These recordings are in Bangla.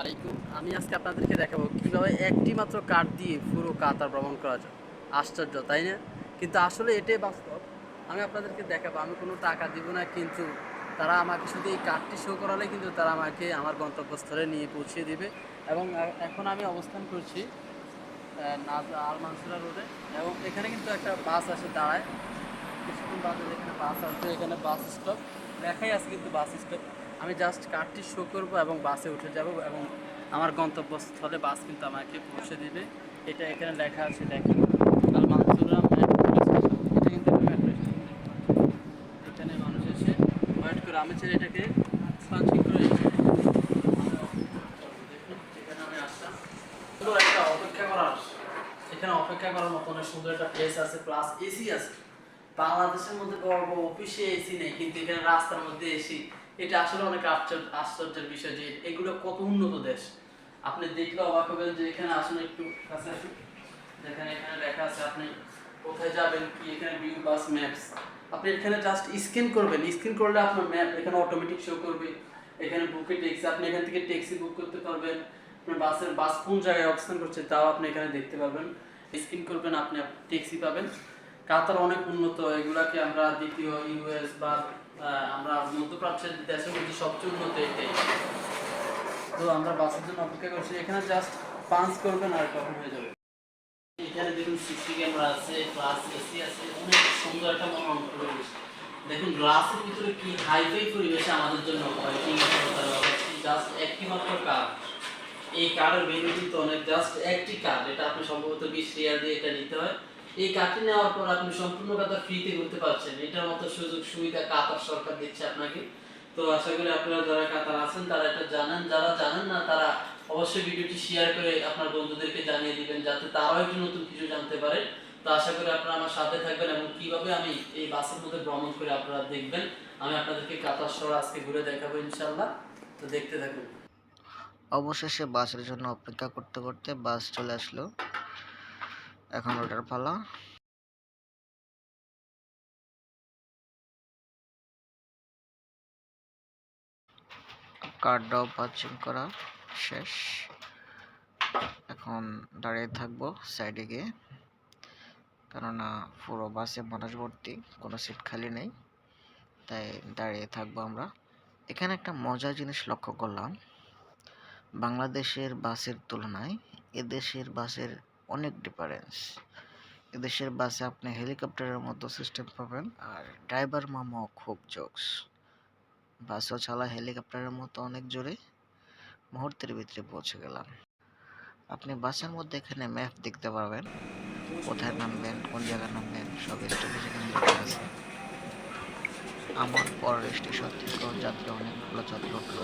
আলাইকুম। আমি আজকে আপনাদেরকে দেখাবো কীভাবে একটি মাত্র কার্ড দিয়ে পুরো কাতার ভ্রমণ করা যায়। আশ্চর্য, তাই না? কিন্তু আসলে এটাই বাস্তব। আমি আপনাদেরকে দেখাবো, আমি কোনো টাকা দিব না, কিন্তু তারা আমাকে শুধু এই কার্ডটি শো করালে কিন্তু তারা আমাকে আমার গন্তব্যস্থলে নিয়ে পৌঁছে দিবে। এবং এখন আমি অবস্থান করছি আল মানসুরা রোডে। এবং এখানে কিন্তু একটা বাস আসে দাঁড়ায়। কিছুক্ষণ বাদে এখানে বাস আসবে, এখানে বাস স্টপ লেখাই আছে কিন্তু বাস স্টপ আমি জাস্ট কার্ডটি শো করব এবং বাসে উঠে যাব এবং আমার গন্তব্যস্থলে বাস কিন্তু আমাকে পৌঁছে দিবে। এটা এখানে লেখা আছে, দেখেন মানুষ এসে করে। আমি চাই এটাকে অপেক্ষা করার। এখানে অপেক্ষা করার মতো অনেক সুন্দর একটা প্লেস আছে প্লাস এসি আছে। বাংলাদেশের মধ্যে বড় বড় অফিসে এসি নেই, কিন্তু এখানে রাস্তার মধ্যে এসি এটা আসলে অনেক আশ্চর্য, আশ্চর্যের বিষয় যে এগুলো কত উন্নত দেশ। আপনি দেখলে অবাক হবেন যে এখানে আসুন একটু কাছে যেখানে এখানে লেখা আছে, আপনি কোথায় যাবেন, কি এখানে ভিউ বাস ম্যাপস আপনি এখানে জাস্ট স্ক্যান করবেন স্ক্যান করলে আপনার ম্যাপ এখানে অটোমেটিক শো করবে। এখানে বুকে ট্যাক্সি আপনি এখান থেকে ট্যাক্সি বুক করতে পারবেন। আপনার বাসের বাস কোন জায়গায় অবস্থান করছে, তাও আপনি এখানে দেখতে পারবেন। স্ক্যান করবেন, আপনি ট্যাক্সি পাবেন। কাতার অনেক উন্নত, এগুলাকে আমরা দ্বিতীয় ইউএস বা আমরা মধ্যপ্রাচ্যের দেশের মধ্যে সবচেয়ে উন্নত এটাই। তো আমরা বাসের জন্য অপেক্ষা করছি। এখানে জাস্ট পাঞ্চ করবেন আর তখন হয়ে যাবে। এখানে দেখুন সিসি ক্যামেরা আছে প্লাস এসি আছে, অনেক সুন্দর একটা মনোরম পরিবেশ। দেখুন গ্লাসের ভিতরে কি হাইফাই পরিবেশ আমাদের জন্য জাস্ট একটি মাত্র কার এই কার্ডের বেনিফিট তো অনেক জাস্ট একটি কার্ড এটা আপনি সম্ভবত বিশ রিয়াল দিয়ে এটা নিতে হয়। এই কাটি নেওয়ার পর আপনি সম্পূর্ণ কাতার ফ্রিতে করতে পারছেন। এটার মতো সুযোগ সুবিধা কাতার সরকার দিচ্ছে আপনাকে। তো আশা করি আপনারা যারা কাতার আছেন, তারা এটা জানেন। যারা জানেন না, তারা অবশ্যই ভিডিওটি শেয়ার করে আপনার বন্ধুদেরকে জানিয়ে দিবেন, যাতে তারাও একটু নতুন কিছু জানতে পারে। তো আশা করি আপনারা আমার সাথে থাকবেন এবং কীভাবে আমি এই বাসের মধ্যে ভ্রমণ করে আপনারা দেখবেন, আমি আপনাদেরকে কাতার শহর আজকে ঘুরে দেখাবো ইনশাল্লাহ তো দেখতে থাকুন। অবশেষে বাসের জন্য অপেক্ষা করতে করতে বাস চলে আসলো। এখন ওটার পালা। কার্ডটাও পাচিং করা শেষ। এখন দাঁড়িয়ে থাকব সাইডে গিয়ে। কেননা পুরো বাসে মানুষ ভর্তি, কোনো সিট খালি নেই। তাই দাঁড়িয়ে থাকব আমরা। এখানে একটা মজার জিনিস লক্ষ্য করলাম। বাংলাদেশের বাসের তুলনায় এদেশের বাসের অনেক ডিফারেন্স এদেশের বাসে আপনি হেলিকপ্টারের মতো সিস্টেম পাবেন আর ড্রাইভার মামাও খুব জোকস বাসও চালা হেলিকপ্টারের মতো অনেক জোরে মুহূর্তের ভিতরে পৌঁছে গেলাম। আপনি বাসের মধ্যে এখানে ম্যাপ দেখতে পারবেন, কোথায় নামবেন, কোন জায়গায় নামবেন, সব স্টেপে এখানে আছে। আমার পরের স্টেশন থেকেও যাত্রী অনেকগুলো যাত্রী উঠল।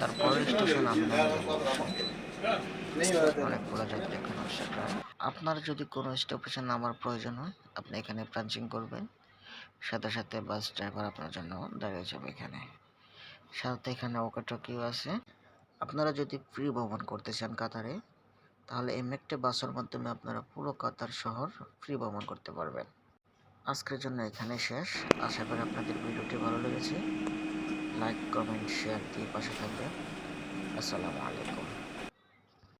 তারপরের স্টেশন আপনার আসছে আপনার যদি কোনো স্টেশন নামার প্রয়োজন হয়, আপনি এখানে প্রাঞ্চিং করবেন। সাথে সাথে বাস ড্রাইভার আপনার জন্য দাঁড়িয়ে যাবে এখানে। সাথে এখানে ওকাটকিও আছে। আপনারা যদি ফ্রি ভ্রমণ করতে চান কাতারে, তাহলে এম একটা বাসের মাধ্যমে আপনারা পুরো কাতার শহর ফ্রি ভ্রমণ করতে পারবেন। আজকের জন্য এখানে শেষ। আশা করি আপনাদের ভিডিওটি ভালো লেগেছে। লাইক কমেন্ট শেয়ার দিয়ে পাশে থাকবেন। আসসালামু আলাইকুম।